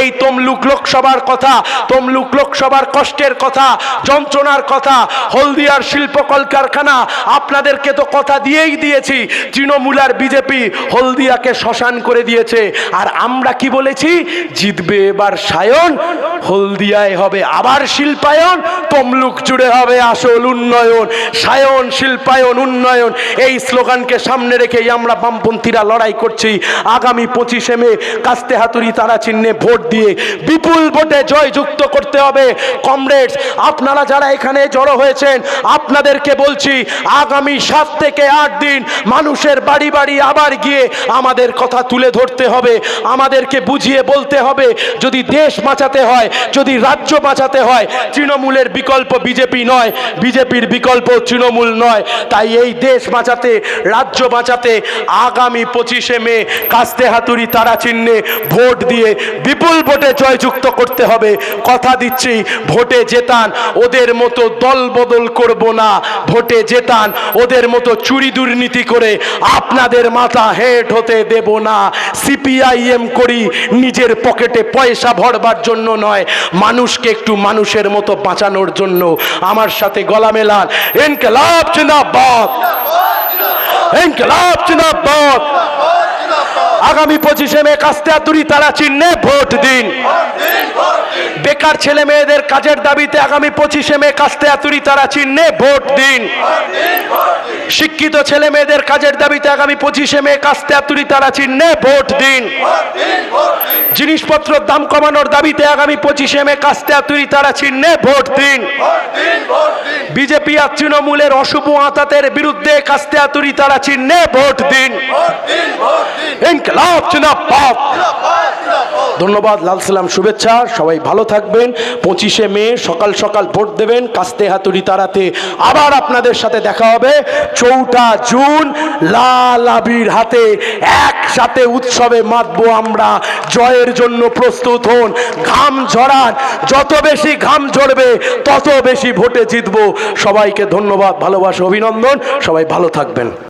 এই তমলুক লোকসভার কথা, তমলুক লোকসভার কষ্টের কথা, যন্ত্রণার কথা, হলদিয়ার শিল্প কলকারখানা, আপনাদেরকে তো কথা দিয়েই দিয়েছি, তৃণমূল আর বিজেপি হলদিয়াকে শ্মশান করে দিয়েছে। আর আমরা কি বলেছি? জিতবে এবার সায়ন। হলদিয়ায় হবে আবার শিল্পায়ন, তমলুক জুড়ে হবে আসল উন্নয়ন, সায়ন, শিল্পায়ন, উন্নয়ন। এই স্লোগানকে সামনে রেখেই আমরা বামপন্থীরা লড়াই করছি। আগামী পঁচিশে মে কাস্তে হাতুড়ি তারা চিহ্নে ভোট দিয়ে বিপুল ভোটে জয়যুক্ত করতে হবে। কমরেডস, আপনারা যারা এখানে জড়ো হয়েছেন, আপনাদেরকে বলছি, আগামী সাত থেকে আট দিন মানুষের বাড়ি বাড়ি আবার গিয়ে আমাদের কথা তুলে ধরতে হবে। আমাদেরকে বুঝিয়ে বলতে হবে, যদি দেশ বাঁচাতে হয় যদি রাজ্য বাঁচাতে হয়, তৃণমূলের বিকল্প বিজেপি নয়, বিজেপির বিকল্প তৃণমূল নয়। তাই এই দেশ বাঁচাতে, রাজ্য বাঁচাতে আগামী পঁচিশে মে কাস্তে হাতুড়ি তারা চিহ্নে ভোট দিয়ে বিপুল ভোটে জয়যুক্ত করতে হবে। কথা দিচ্ছি, ভোটে জেতান, ওদের মতো দল বদল করব না। ভোটে জেতান, ওদের মতো চুরি দুর্নীতি করে আপনাদের মাথা হেট হতে দেব না। সিপিআইএম করি, নিজের পকেটে পয়সা ভরবার জন্য নয়। মানুষকে একটু মানুষের মতো বাঁচানোর জন্য আমার সাথে গলা মেলান। ইনকলাব জিন্দাবাদ। ইনকলাব জিন্দাবাদ। আগামী পঁচিশে মে কাস্তে আতুরি তারা চিহ্নে ভোট দিন। বেকার ছেলে মেয়েদের কাজের দাবিতে আগামী পঁচিশে মে কাস্তে আতুরি তারা চিহ্নে ভোট দিন। শিক্ষিত ছেলে মেয়েদের কাজের দাবিতে আগামী পঁচিশে মে কাস্তে আতুরি তারা চিহ্নে ভোট দিন। জিনিসপত্রের দাম কমানোর দাবিতে আগামী পঁচিশে মে কাস্তে আতুরি তারা চিহ্নে ভোট দিন। বিজেপি আর তৃণমূলের অশুভ আতাতের বিরুদ্ধে কাস্তে আতুরি তারা চিহ্নে ভোট দিন। ইনকলাব জিন্দাবাদ। ধন্যবাদ, লাল সালাম, শুভেচ্ছা। সবাই ভালো থাকবেন। পঁচিশে মে, সকাল সকাল ভোট দেবেন। কাস্তে হাতুড়ি তারাতে আবার আপনাদের সাথে দেখা হবে। চৌঠা জুন, লাল আবির হাতে একসাথে উৎসবে মাতবো আমরা। জয়ের জন্য প্রস্তুত হন। ঘাম ঝরান। যত বেশি ঘাম ঝরবে, তত বেশি ভোটে জিতবো। সবাইকে ধন্যবাদ, ভালোবাসা, অভিনন্দন। সবাই ভালো থাকবেন।